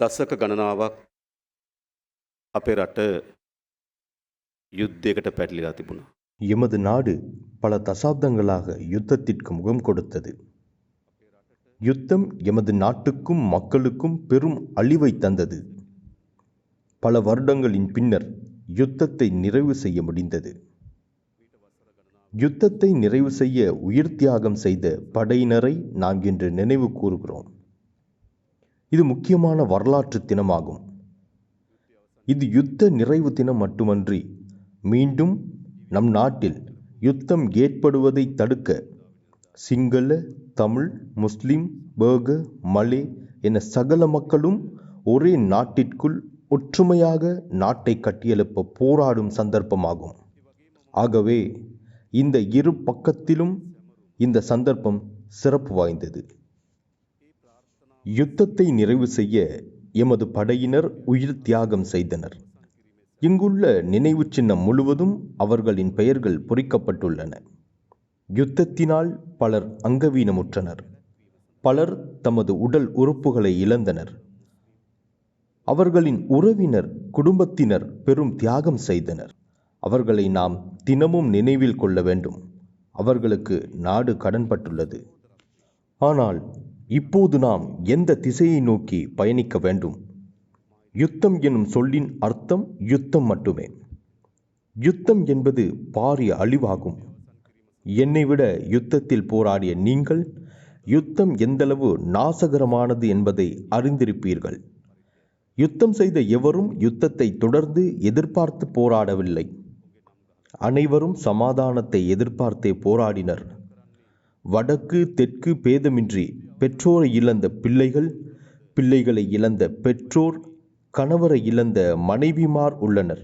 දසක ගණනාවක් අපේ රට යුද්ධයකට පැටලිලා තිබුණා. எமது நாடு பல தசாப்தங்களாக யுத்தத்திற்கு முகம் கொடுத்தது யுத்தம் எமது நாட்டுக்கும் மக்களுக்கும் பெரும் அழிவை தந்தது பல வருடங்களின் பின்னர் யுத்தத்தை நிறைவு செய்ய முடிந்தது யுத்தத்தை நிறைவு செய்ய உயிர் தியாகம் செய்த படையினரை நாம் இன்று நினைவு கூறுகிறோம் இது முக்கியமான வரலாற்று தினமாகும். இது யுத்த நிறைவு தினம் மட்டுமன்றி மீண்டும் நம் நாட்டில் யுத்தம் ஏற்படுவதை தடுக்க சிங்கள தமிழ் முஸ்லிம் பேக மலே என சகல மக்களும் ஒரே நாட்டிற்குள் ஒற்றுமையாக நாட்டை கட்டியெழுப்ப போராடும் சந்தர்ப்பமாகும். ஆகவே இந்த இரு பக்கத்திலும் இந்த சந்தர்ப்பம் சிறப்பு வாய்ந்தது. யுத்தத்தை நிறைவு செய்ய எமது படையினர் உயிர் தியாகம் செய்தனர். இங்குள்ள நினைவு சின்னம் முழுவதும் அவர்களின் பெயர்கள் பொறிக்கப்பட்டுள்ளன. யுத்தத்தினால் பலர் அங்கவீனமுற்றனர். பலர் தமது உடல் உறுப்புகளை இழந்தனர். அவர்களின் உறவினர் குடும்பத்தினர் பெரும் தியாகம் செய்தனர். அவர்களை நாம் தினமும் நினைவில் கொள்ள வேண்டும். அவர்களுக்கு நாடு கடன்பட்டுள்ளது. ஆனால் இப்போது நாம் எந்த திசையை நோக்கி பயணிக்க வேண்டும்? யுத்தம் எனும் சொல்லின் அர்த்தம் யுத்தம் மட்டுமே. யுத்தம் என்பது பாரிய அழிவாகும். என்னை விட யுத்தத்தில் போராடிய நீங்கள் யுத்தம் எந்தளவு நாசகரமானது என்பதை அறிந்திருப்பீர்கள். யுத்தம் செய்த எவரும் யுத்தத்தை தொடர்ந்து எதிர்பார்த்து போராடவில்லை. அனைவரும் சமாதானத்தை எதிர்பார்த்தே போராடினர். வடக்கு தெற்கு பேதமின்றி பெற்றோரை இழந்த பிள்ளைகள் பிள்ளைகளை இழந்த பெற்றோர் கணவரை இழந்த மனைவிமார் உள்ளனர்.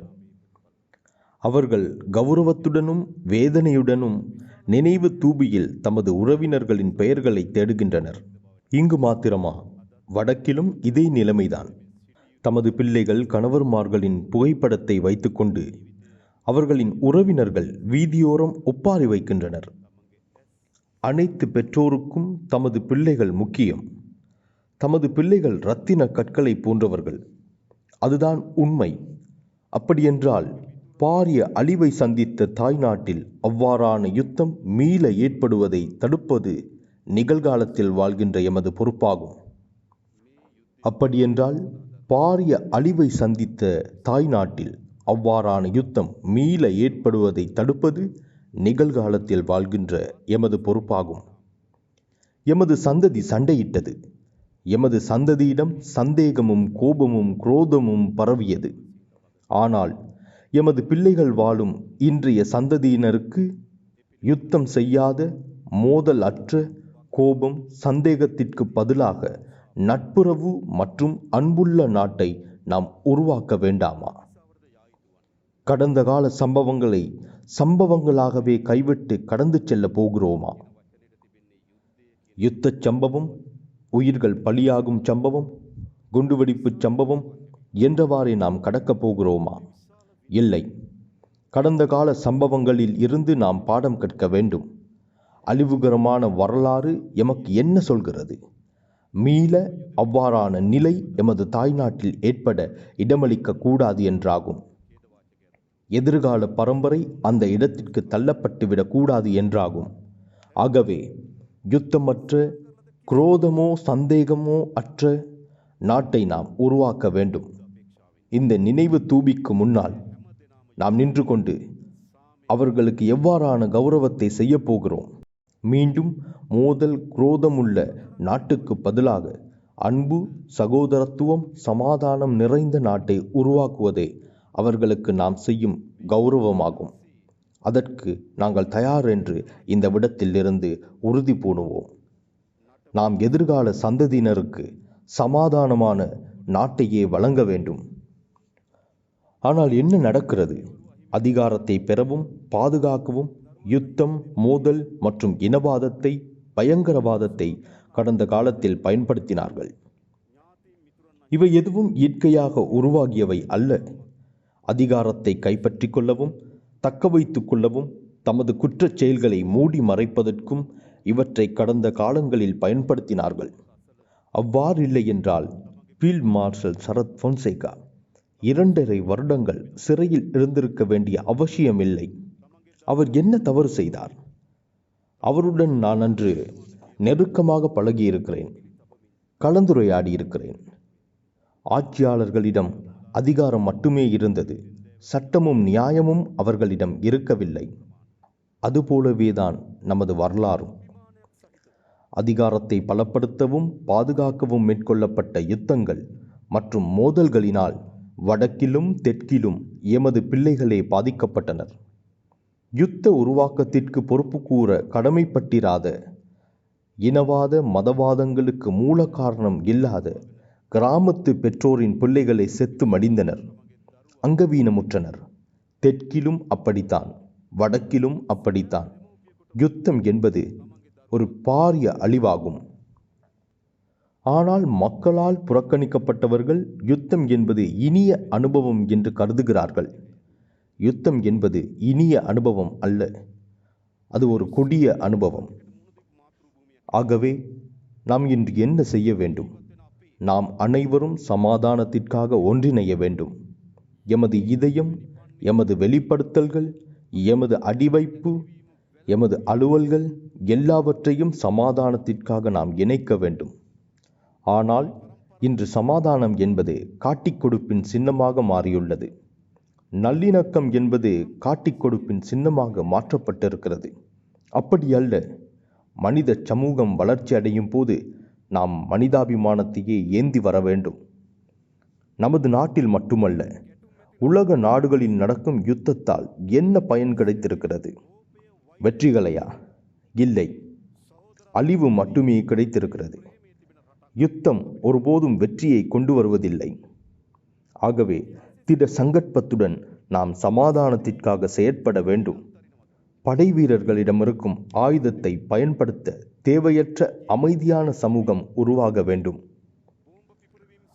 அவர்கள் கௌரவத்துடனும் வேதனையுடனும் நினைவு தூபியில் தமது உறவினர்களின் பெயர்களை தேடுகின்றனர். இங்கு மாத்திரமா வடக்கிலும் இதே நிலைமைதான். தமது பிள்ளைகள் கணவர்மார்களின் புகைப்படத்தை வைத்துக்கொண்டு அவர்களின் உறவினர்கள் வீதியோரம் ஒப்பாரி வைக்கின்றனர். அனைத்து பெற்றோருக்கும் தமது பிள்ளைகள் முக்கியம். தமது பிள்ளைகள் இரத்தின கற்களை போன்றவர்கள். அதுதான் உண்மை. அப்படியென்றால் பாரிய அழிவை சந்தித்த தாய்நாட்டில் அவ்வாறான யுத்தம் மீள ஏற்படுவதை தடுப்பது நிகழ்காலத்தில் வாழ்கின்ற எமது பொறுப்பாகும். அப்படியென்றால் பாரிய அழிவை சந்தித்த தாய்நாட்டில் அவ்வாறான யுத்தம் மீள ஏற்படுவதை தடுப்பது நிகழ்காலத்தில் வாழ்கின்ற எமது பொறுப்பாகும். எமது சந்ததி சண்டையிட்டது. எமது சந்ததியிடம் சந்தேகமும் கோபமும் குரோதமும் பரவியது. ஆனால் எமது பிள்ளைகள் வாழும் இன்றைய சந்ததியினருக்கு யுத்தம் செய்யாத மோதல் அற்ற கோபம் சந்தேகத்திற்கு பதிலாக நட்புறவு மற்றும் அன்புள்ள நாட்டை நாம் உருவாக்க வேண்டாமா? கடந்த கால சம்பவங்களை சம்பவங்களாகவே கைவிட்டு கடந்து செல்ல போகிறோமா? யுத்தச் சம்பவம் உயிர்கள் பலியாகும் சம்பவம் குண்டுவெடிப்பு சம்பவம் என்றவாறே நாம் கடக்கப் போகிறோமா? இல்லை. கடந்த கால சம்பவங்களில் இருந்து நாம் பாடம் கற்க வேண்டும். அழிவுகரமான வரலாறு எமக்கு என்ன சொல்கிறது? மீள அவ்வாறான நிலை எமது தாய்நாட்டில் ஏற்பட இடமளிக்க கூடாது என்றாகும். எதிர்கால பரம்பரை அந்த இடத்திற்கு தள்ளப்பட்டு விடக்கூடாது என்றாகும். ஆகவே யுத்தமற்ற குரோதமோ சந்தேகமோ அற்ற நாட்டை நாம் உருவாக்க வேண்டும். இந்த நினைவு தூபிக்கு முன்னால் நாம் நின்று கொண்டு அவர்களுக்கு எவ்வாறான கௌரவத்தை செய்யப்போகிறோம் மீண்டும் மோதல் குரோதமுள்ள நாட்டுக்கு பதிலாக அன்பு சகோதரத்துவம் சமாதானம் நிறைந்த நாட்டை உருவாக்குவதே அவர்களுக்கு நாம் செய்யும் கௌரவமாகும். அதற்கு நாங்கள் தயார் என்று இந்த விடத்தில் இருந்து உறுதி பூணுவோம். நாம் எதிர்கால சந்ததியினருக்கு சமாதானமான நாட்டையே வழங்க வேண்டும். ஆனால் என்ன நடக்கிறது? அதிகாரத்தை பெறவும் பாதுகாக்கவும் யுத்தம் மோதல் மற்றும் இனவாதத்தை பயங்கரவாதத்தை கடந்த காலத்தில் பயன்படுத்தினார்கள். இவை எதுவும் இயற்கையாக உருவாகியவை அல்ல. அதிகாரத்தை கைப்பற்றி கொள்ளவும் தக்க வைத்துக் கொள்ளவும் தமது குற்றச் செயல்களை மூடி மறைப்பதற்கும் இவற்றை கடந்த காலங்களில் பயன்படுத்தினார்கள். அவ்வாறில்லை என்றால் ஃபீல்ட் மார்ஷல் சரத் பொன்சேகா இரண்டரை வருடங்கள் சிறையில் இருந்திருக்க வேண்டிய அவசியமில்லை. அவர் என்ன தவறு செய்தார்? அவருடன் நான் அன்று நெருக்கமாக பழகியிருக்கிறேன். கலந்துரையாடி இருக்கிறேன் ஆட்சியாளர்களிடம் அதிகாரம் மட்டுமே இருந்தது. சட்டமும் நியாயமும் அவர்களிடம் இருக்கவில்லை. அதுபோலவேதான் நமது வரலாறும். அதிகாரத்தை பலப்படுத்தவும் பாதுகாக்கவும் மேற்கொள்ளப்பட்ட யுத்தங்கள் மற்றும் மோதல்களினால் வடக்கிலும் தெற்கிலும் எமது பிள்ளைகளே பாதிக்கப்பட்டனர். யுத்த உருவாக்கத்திற்கு பொறுப்பு கூற கடமைப்பட்டிராத இனவாத மதவாதங்களுக்கு மூல காரணம் இல்லாத கிராமத்து பெற்றோரின் பிள்ளைகளை செத்து மடிந்தனர். அங்கவீனமுற்றனர். தெற்கிலும் அப்படித்தான் வடக்கிலும் அப்படித்தான். யுத்தம் என்பது ஒரு பாரிய அழிவாகும். ஆனால் மக்களால் புறக்கணிக்கப்பட்டவர்கள் யுத்தம் என்பது இனிய அனுபவம் என்று கருதுகிறார்கள். யுத்தம் என்பது இனிய அனுபவம் அல்ல அது ஒரு கொடிய அனுபவம். ஆகவே நாம் இன்று என்ன செய்ய வேண்டும்? நாம் அனைவரும் சமாதானத்திற்காக ஒன்றிணைய வேண்டும். எமது இதயம் எமது வெளிப்படுத்தல்கள் எமது அடிவைப்பு எமது அலுவல்கள் எல்லாவற்றையும் சமாதானத்திற்காக நாம் இணைக்க வேண்டும். ஆனால் இன்று சமாதானம் என்பது காட்டிக் கொடுப்பின் சின்னமாக மாறியுள்ளது. நல்லிணக்கம் என்பது காட்டிக் கொடுப்பின் சின்னமாக மாற்றப்பட்டிருக்கிறது. அப்படி அல்ல. மனித சமூகம் வளர்ச்சி அடையும் போது நாம் மனிதாபிமானத்தையே ஏந்தி வர வேண்டும். நமது நாட்டில் மட்டுமல்ல உலக நாடுகளில் நடக்கும் யுத்தத்தால் என்ன பயன் கிடைத்திருக்கிறது? வெற்றிகளையா? இல்லை. அழிவு மட்டுமே கிடைத்திருக்கிறது. யுத்தம் ஒருபோதும் வெற்றியை கொண்டு வருவதில்லை. ஆகவே திட சங்கற்பத்துடன் நாம் சமாதானத்திற்காக செயற்பட வேண்டும். படை இருக்கும் ஆயுதத்தை பயன்படுத்த தேவையற்ற அமைதியான சமூகம் உருவாக வேண்டும்.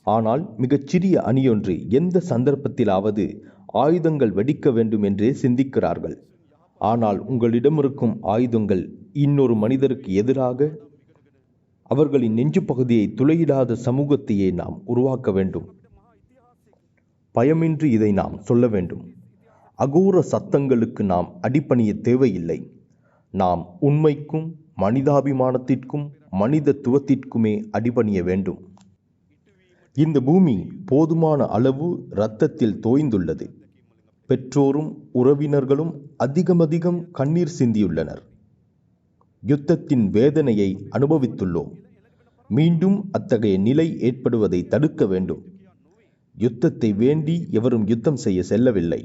ஆனால் மிகச்சிறிய அணியொன்று எந்த சந்தர்ப்பத்திலாவது ஆயுதங்கள் வெடிக்க வேண்டும் என்றே சிந்திக்கிறார்கள். ஆனால் உங்களிடம் இருக்கும் ஆயுதங்கள் இன்னொரு மனிதருக்கு எதிராக அவர்களின் நெஞ்சு பகுதியை துளையிடாத சமூகத்தையே நாம் உருவாக்க வேண்டும். பயமின்றி இதை நாம் சொல்ல வேண்டும். அகோர சத்தங்களுக்கு நாம் அடிப்பணிய தேவையில்லை. நாம் உண்மைக்கும் மனிதாபிமானத்திற்கும் மனிதத்துவத்திற்குமே அடிபணிய வேண்டும். இந்த பூமி போதுமான அளவு இரத்தத்தில் தோய்ந்துள்ளது. பெற்றோரும் உறவினர்களும் அதிகமதிகம் கண்ணீர் சிந்தியுள்ளனர். யுத்தத்தின் வேதனையை அனுபவித்துள்ளோம். மீண்டும் அத்தகைய நிலை ஏற்படுவதை தடுக்க வேண்டும். யுத்தத்தை வேண்டி எவரும் யுத்தம் செய்ய செல்லவில்லை.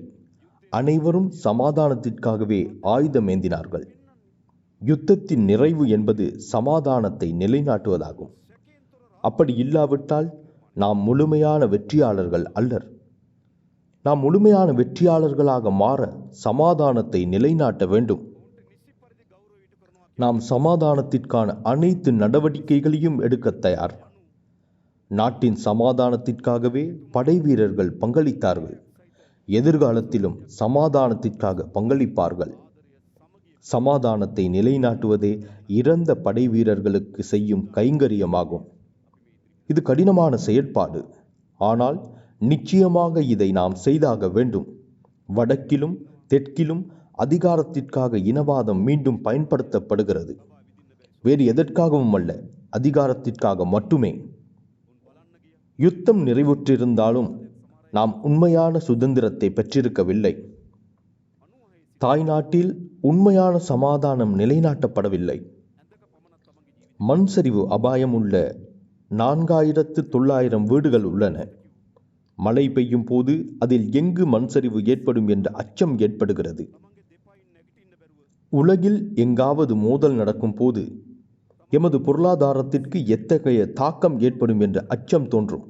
அனைவரும் சமாதானத்திற்காகவே ஆயுதம் ஏந்தினார்கள் யுத்தத்தின் நிறைவு என்பது சமாதானத்தை நிலைநாட்டுவதாகும். அப்படி இல்லாவிட்டால் நாம் முழுமையான வெற்றியாளர்கள் அல்லர். நாம் முழுமையான வெற்றியாளர்களாக மாற சமாதானத்தை நிலைநாட்ட வேண்டும். நாம் சமாதானத்திற்கான அனைத்து நடவடிக்கைகளையும் எடுக்க தயார். நாட்டின் சமாதானத்திற்காகவே படை வீரர்கள் பங்களித்தார்கள். எதிர்காலத்திலும் சமாதானத்திற்காக பங்களிப்பார்கள். சமாதானத்தை நிலைநாட்டுவதே இறந்த படை வீரர்களுக்கு செய்யும் கைங்கரியமாகும். இது கடினமான செயற்பாடு. ஆனால் நிச்சயமாக இதை நாம் செய்தாக வேண்டும். வடக்கிலும் தெற்கிலும் அதிகாரத்திற்காக இனவாதம் மீண்டும் பயன்படுத்தப்படுகிறது. வேறு எதற்காகவும் அல்ல அதிகாரத்திற்காக மட்டுமே. யுத்தம் நிறைவுற்றிருந்தாலும் நாம் உண்மையான சுதந்திரத்தை பெற்றிருக்கவில்லை. தாய்நாட்டில் உண்மையான சமாதானம் நிலைநாட்டப்படவில்லை. மண் சரிவு அபாயம் உள்ள நான்காயிரத்து தொள்ளாயிரம் வீடுகள் உள்ளன. மழை பெய்யும் போது அதில் எங்கு மண் சரிவு ஏற்படும் என்ற அச்சம் ஏற்படுகிறது. உலகில் எங்காவது மோதல் நடக்கும் போது எமது பொருளாதாரத்திற்கு எத்தகைய தாக்கம் ஏற்படும் என்ற அச்சம் தோன்றும்.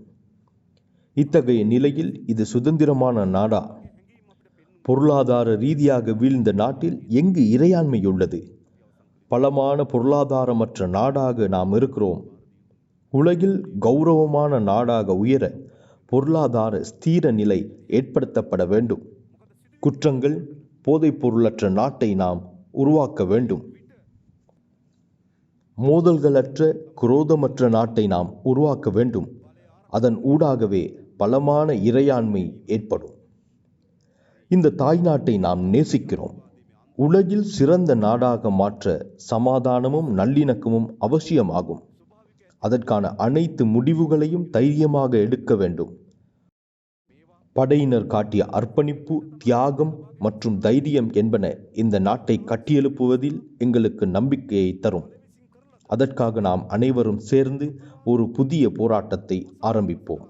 இத்தகைய நிலையில் இது சுதந்திரமான நாடா? பொருளாதார ரீதியாக வீழ்ந்த நாட்டில் எங்கு இறையாண்மை உள்ளது? பலமான பொருளாதாரமற்ற நாடாக நாம் இருக்கிறோம். உலகில் கௌரவமான நாடாக உயர பொருளாதார ஸ்தீர நிலை ஏற்படுத்தப்பட வேண்டும். குற்றங்கள் போதைப் பொருளற்ற நாட்டை நாம் உருவாக்க வேண்டும். மோதல்களற்ற குரோதமற்ற நாட்டை நாம் உருவாக்க வேண்டும். அதன் ஊடாகவே பலமான இறையாண்மை ஏற்படும். இந்த தாய்நாட்டை நாம் நேசிக்கிறோம். உலகில் சிறந்த நாடாக மாற்ற சமாதானமும் நல்லிணக்கமும் அவசியமாகும். அதற்கான அனைத்து முடிவுகளையும் தைரியமாக எடுக்க வேண்டும். படையினர் காட்டிய அர்ப்பணிப்பு தியாகம் மற்றும் தைரியம் என்பன இந்த நாட்டை கட்டியெழுப்புவதில் எங்களுக்கு நம்பிக்கையை தரும். அதற்காக நாம் அனைவரும் சேர்ந்து ஒரு புதிய போராட்டத்தை ஆரம்பிப்போம்.